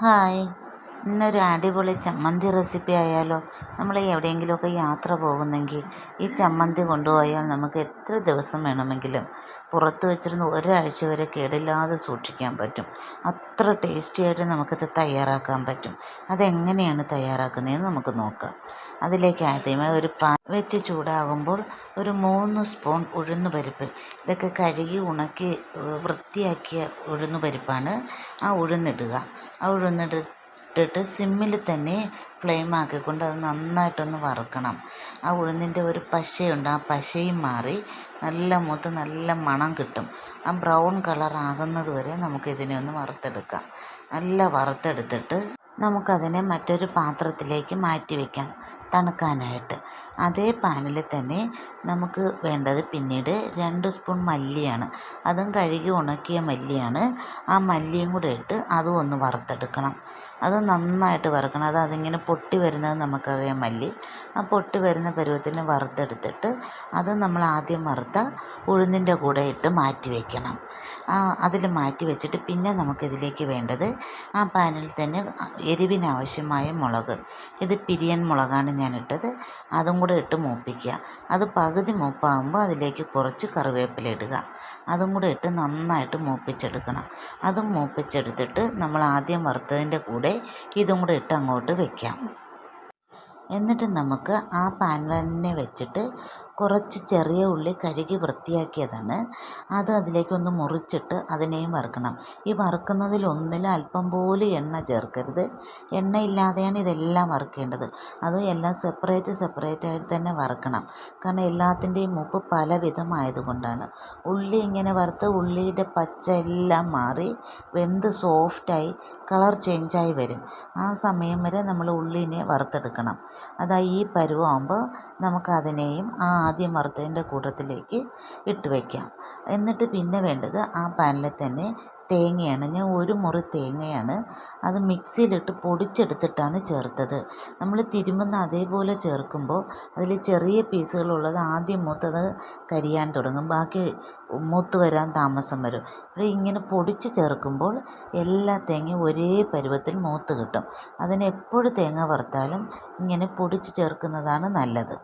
Hi. ഇന്നൊരു അടിപൊളി ചമ്മന്തി റെസിപ്പി ആയാലോ? നമ്മൾ എവിടെയെങ്കിലുമൊക്കെ യാത്ര പോകുന്നെങ്കിൽ ഈ ചമ്മന്തി കൊണ്ടുപോയാൽ നമുക്ക് എത്ര ദിവസം വേണമെങ്കിലും പുറത്ത് വെച്ചിരുന്ന് ഒരാഴ്ച വരെ കേടില്ലാതെ സൂക്ഷിക്കാൻ പറ്റും. അത്ര ടേസ്റ്റിയായിട്ട് നമുക്കത് തയ്യാറാക്കാൻ പറ്റും. അതെങ്ങനെയാണ് തയ്യാറാക്കുന്നതെന്ന് നമുക്ക് നോക്കാം. അതിലേക്ക് ആദ്യമേ ഒരു പാൻ വെച്ച് ചൂടാകുമ്പോൾ ഒരു മൂന്ന് സ്പൂൺ ഉഴുന്ന് പരിപ്പ്. ഇതൊക്കെ കഴുകി ഉണക്കി വൃത്തിയാക്കിയ ഉഴുന്ന് പരിപ്പാണ്. ആ ഉഴുന്നിടുക. ആ ഉഴുന്നിട്ടിട്ട് സിമ്മിൽ തന്നെ ഫ്ലെയിം ആക്കിക്കൊണ്ട് അത് നന്നായിട്ടൊന്ന് വറുക്കണം. ആ ഉഴുന്നിന്റെ ഒരു പശയുണ്ട് ആ പശയും മാറി നല്ല മൂത്ത് നല്ല മണം കിട്ടും. ആ ബ്രൗൺ കളർ ആകുന്നത് വരെ നമുക്കിതിനെ ഒന്ന് വറുത്തെടുക്കാം. നല്ല വറുത്തെടുത്തിട്ട് നമുക്കതിനെ മറ്റൊരു പാത്രത്തിലേക്ക് മാറ്റി വയ്ക്കാം തണുക്കാനായിട്ട്. അതേ പാനിൽ തന്നെ നമുക്ക് വേണ്ടത് പിന്നീട് രണ്ട് സ്പൂൺ മല്ലിയാണ്. അതും കഴുകി ഉണക്കിയ മല്ലിയാണ്. ആ മല്ലിയും കൂടെ ഇട്ട് അതും ഒന്ന് വറുത്തെടുക്കണം. അത് നന്നായിട്ട് വറുക്കണം. അത് അതിങ്ങനെ പൊട്ടി വരുന്നത് നമുക്കറിയാം മല്ലി. ആ പൊട്ടി വരുന്ന പരുവത്തിന് വറുത്തെടുത്തിട്ട് അത് നമ്മൾ ആദ്യം വറുത്ത ഉഴുന്നിന്റെ കൂടെ ഇട്ട് മാറ്റി വയ്ക്കണം അതിൽ മാറ്റി വെച്ചിട്ട് പിന്നെ നമുക്കിതിലേക്ക് വേണ്ടത് ആ പാനിൽ തന്നെ എരിവിനാവശ്യമായ മുളക്. ഇത് പിരിയൻ മുളകാണ് ഞാൻ ഇട്ടത് അതും കൂടെ ഇട്ട് മൂപ്പിക്കുക. അത് പകുതി മൂപ്പാകുമ്പോൾ അതിലേക്ക് കുറച്ച് കറിവേപ്പില ഇടുക. അതും കൂടെ ഇട്ട് നന്നായിട്ട് മൂപ്പിച്ചെടുക്കണം. അതും മൂപ്പിച്ചെടുത്തിട്ട് നമ്മൾ ആദ്യം വറുത്തതിന്റെ കൂടെ ഇതും കൂടെ ഇട്ട് അങ്ങോട്ട് വയ്ക്കാം എന്നിട്ട് നമുക്ക് ആ പാൻ വാനിനെ വെച്ചിട്ട് കുറച്ച് ചെറിയ ഉള്ളി കഴുകി വൃത്തിയാക്കിയതാണ്. അത് അതിലേക്കൊന്ന് മുറിച്ചിട്ട് അതിനെയും വറുക്കണം. ഈ വറുക്കുന്നതിൽ ഒന്നിലും അല്പം പോലും എണ്ണ ചേർക്കരുത്. എണ്ണയില്ലാതെയാണ് ഇതെല്ലാം വറുക്കേണ്ടത്. അതും എല്ലാം സെപ്പറേറ്റ് സെപ്പറേറ്റ് ആയിട്ട് തന്നെ വറുക്കണം. കാരണം എല്ലാത്തിന്റെയും മൂപ്പ് പല വിധമായതുകൊണ്ടാണ് ഉള്ളി ഇങ്ങനെ വറുത്ത് ഉള്ളിയുടെ പച്ച എല്ലാം മാറി വെന്ത് സോഫ്റ്റായി കളർ ചേഞ്ചായി വരും. ആ സമയം വരെ നമ്മൾ ഉള്ളിനെ വറുത്തെടുക്കണം. അതാ ഈ പരുവാകുമ്പോൾ നമുക്കതിനെയും ആ ആദ്യം വറുത്തതിന്റെ കൂട്ടത്തിലേക്ക് ഇട്ട് വയ്ക്കാം. എന്നിട്ട് പിന്നെ വേണ്ടത് ആ പാനിൽ തന്നെ തേങ്ങയാണ്. ഞാൻ ഒരു മുറി തേങ്ങയാണ് അത് മിക്സിയിലിട്ട് പൊടിച്ചെടുത്തിട്ടാണ് ചേർത്തത്. നമ്മൾ തിരുമുന്ന അതേപോലെ ചേർക്കുമ്പോൾ അതിൽ ചെറിയ പീസുകളുള്ളത് ആദ്യം മൂത്തത് കരിയാൻ തുടങ്ങും. ബാക്കി മൂത്ത് വരാൻ താമസം വരും. ഇവിടെ ഇങ്ങനെ പൊടിച്ച് ചേർക്കുമ്പോൾ എല്ലാ തേങ്ങയും ഒരേ പരുവത്തിൽ മൂത്ത് കിട്ടും. അതിന് എപ്പോഴും തേങ്ങ വറുത്താലും ഇങ്ങനെ പൊടിച്ച് ചേർക്കുന്നതാണ് നല്ലത്.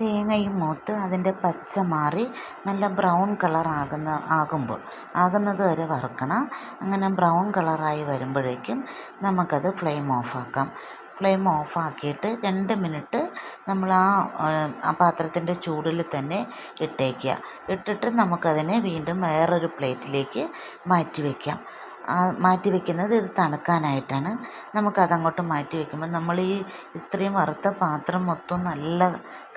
തേങ്ങയും മൂത്ത് അതിന്റെ പച്ച മാറി നല്ല ബ്രൗൺ കളർ ആകുന്ന ആകുമ്പോൾ ആകുന്നത് വരെ വറുക്കണം. അങ്ങനെ ബ്രൗൺ കളറായി വരുമ്പോഴേക്കും നമുക്കത് ഫ്ലെയിം ഓഫാക്കാം. ഫ്ലെയിം ഓഫാക്കിയിട്ട് രണ്ട് മിനിറ്റ് നമ്മൾ ആ ആ പാത്രത്തിന്റെ ചൂടിൽ തന്നെ ഇട്ടേക്കുക. ഇട്ടിട്ട് നമുക്കതിനെ വീണ്ടും വേറൊരു പ്ലേറ്റിലേക്ക് മാറ്റി വയ്ക്കാം. മാറ്റി വെക്കുന്നത് ഇത് തണുക്കാനായിട്ടാണ്. നമുക്കതങ്ങോട്ട് മാറ്റി വെക്കുമ്പോൾ നമ്മൾ ഈ ഇത്രയും വറുത്ത പാത്രം മൊത്തം നല്ല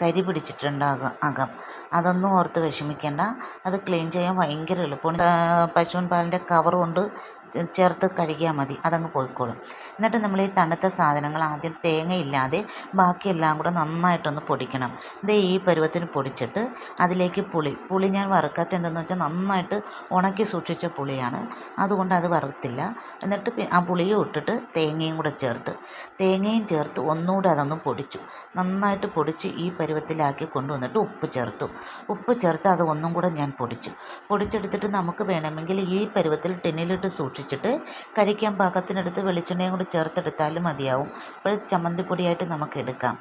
കരി പിടിച്ചിട്ടുണ്ടാകും അകം. അതൊന്നും ഓർത്ത് വിഷമിക്കേണ്ട. അത് ക്ലീൻ ചെയ്യാൻ ഭയങ്കര എളുപ്പമാണ്. പശുവിൻ പാലിന്റെ കവർ കൊണ്ട് ചേർത്ത് കഴുകിയാൽ മതി. അതങ്ങ് പോയിക്കോളും. എന്നിട്ട് നമ്മൾ ഈ തണുത്ത സാധനങ്ങൾ ആദ്യം തേങ്ങയില്ലാതെ ബാക്കിയെല്ലാം കൂടെ നന്നായിട്ടൊന്ന് പൊടിക്കണം. ഇത് ഈ പരുവത്തിന് പൊടിച്ചിട്ട് അതിലേക്ക് പുളി. പുളി ഞാൻ വറുക്കാത്ത എന്തെന്ന് വെച്ചാൽ നന്നായിട്ട് ഉണക്കി സൂക്ഷിച്ച പുളിയാണ്. അതുകൊണ്ട് അത് വറുത്തില്ല. എന്നിട്ട് ആ പുളിയും ഇട്ടിട്ട് തേങ്ങയും കൂടെ ചേർത്ത്. തേങ്ങയും ചേർത്ത് ഒന്നുകൂടെ അതൊന്ന് പൊടിച്ചു. നന്നായിട്ട് പൊടിച്ച് ഈ പരുവത്തിലാക്കി കൊണ്ടുവന്നിട്ട് ഉപ്പ് ചേർത്തു. ഉപ്പ് ചേർത്ത് അത് ഒന്നും കൂടെ ഞാൻ പൊടിച്ചു. പൊടിച്ചെടുത്തിട്ട് നമുക്ക് വേണമെങ്കിൽ ഈ പരുവത്തിൽ ടിന്നിലിട്ട് സൂക്ഷിച്ചിട്ട് കഴിക്കാൻ പാകത്തിനെടുത്ത് വെളിച്ചെണ്ണയും കൂടി ചേർത്തെടുത്താലും മതിയാവും. അപ്പോൾ ചമ്മന്തിപ്പൊടിയായിട്ട് നമുക്ക് എടുക്കാം.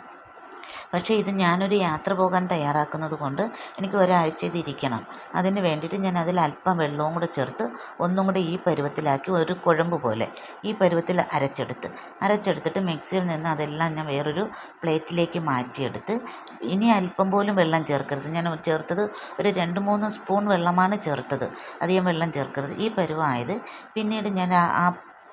പക്ഷേ ഇത് ഞാനൊരു യാത്ര പോകാൻ തയ്യാറാക്കുന്നത് കൊണ്ട് എനിക്ക് ഒരാഴ്ച ഇത് ഇരിക്കണം. അതിന് വേണ്ടിയിട്ട് ഞാൻ അതിൽ അല്പം വെള്ളവും കൂടെ ചേർത്ത് ഒന്നും കൂടെ ഈ പരുവത്തിലാക്കി ഒരു കുഴമ്പ് പോലെ ഈ പരുവത്തിൽ അരച്ചെടുത്ത്. അരച്ചെടുത്തിട്ട് മിക്സിയിൽ നിന്ന് അതെല്ലാം ഞാൻ വേറൊരു പ്ലേറ്റിലേക്ക് മാറ്റിയെടുത്ത് ഇനി അല്പം പോലും വെള്ളം ചേർക്കരുത്. ഞാൻ ചേർത്തത് ഒരു രണ്ട് മൂന്ന് സ്പൂൺ വെള്ളമാണ് ചേർത്തത്. അധികം വെള്ളം ചേർക്കരുത്. ഈ പരുവമായത് പിന്നീട് ഞാൻ ആ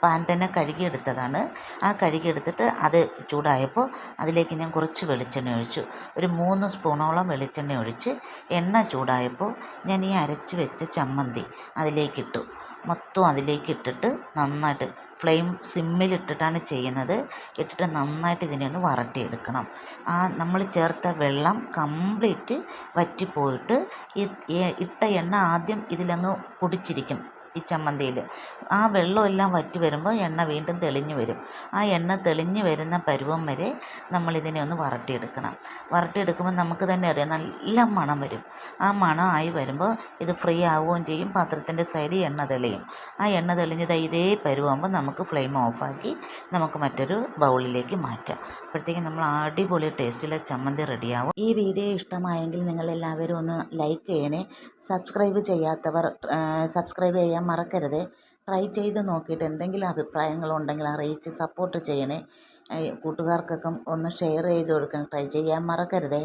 പാൻ തന്നെ കഴുകിയെടുത്തതാണ്. ആ കഴുകിയെടുത്തിട്ട് അത് ചൂടായപ്പോൾ അതിലേക്ക് ഞാൻ കുറച്ച് വെളിച്ചെണ്ണ ഒഴിച്ചു. ഒരു മൂന്ന് സ്പൂണോളം വെളിച്ചെണ്ണ ഒഴിച്ച് എണ്ണ ചൂടായപ്പോൾ ഞാൻ ഈ അരച്ച് വെച്ച ചമ്മന്തി അതിലേക്കിട്ടു. മൊത്തം അതിലേക്ക് ഇട്ടിട്ട് നന്നായിട്ട് ഫ്ലെയിം സിമ്മിലിട്ടിട്ടാണ് ചെയ്യുന്നത്. ഇട്ടിട്ട് നന്നായിട്ട് ഇതിനെ ഒന്ന് വരട്ടിയെടുക്കണം. ആ നമ്മൾ ചേർത്ത വെള്ളം കംപ്ലീറ്റ് വറ്റിപ്പോയിട്ട് ഇട്ട എണ്ണ ആദ്യം ഇതിലങ്ങ് കുടിച്ചിരിക്കും ഈ ചമ്മന്തിയിൽ. ആ വെള്ളമെല്ലാം വറ്റി വരുമ്പോൾ എണ്ണ വീണ്ടും തെളിഞ്ഞു വരും. ആ എണ്ണ തെളിഞ്ഞു വരുന്ന പരുവം വരെ നമ്മളിതിനെ ഒന്ന് വരട്ടിയെടുക്കണം വരട്ടിയെടുക്കുമ്പോൾ നമുക്ക് തന്നെ അറിയാം നല്ല മണം വരും. ആ മണം ആയി വരുമ്പോൾ ഇത് ഫ്രീ ആവുകയും ചെയ്യും. പാത്രത്തിന്റെ സൈഡിൽ എണ്ണ തെളിയും. ആ എണ്ണ തെളിഞ്ഞത് ഇതേ പരുവാകുമ്പോൾ നമുക്ക് ഫ്ലെയിം ഓഫാക്കി നമുക്ക് മറ്റൊരു ബൗളിലേക്ക് മാറ്റാം. അപ്പോഴത്തേക്കും നമ്മൾ അടിപൊളി ടേസ്റ്റിലെ ചമ്മന്തി റെഡിയാവും. ഈ വീഡിയോ ഇഷ്ടമായെങ്കിൽ നിങ്ങളെല്ലാവരും ഒന്ന് ലൈക്ക് ചെയ്യണേ. സബ്സ്ക്രൈബ് ചെയ്യാത്തവർ സബ്സ്ക്രൈബ് ചെയ്യാൻ മറക്കരുത്. ട്രൈ ചെയ്ത് നോക്കിയിട്ട് എന്തെങ്കിലും അഭിപ്രായങ്ങളുണ്ടെങ്കിൽ അറിയിച്ച് സപ്പോർട്ട് ചെയ്യണേ. കൂട്ടുകാർക്കൊക്കെ ഒന്ന് ഷെയർ ചെയ്ത് കൊടുക്കണം. ട്രൈ ചെയ്യാൻ മറക്കരുതേ.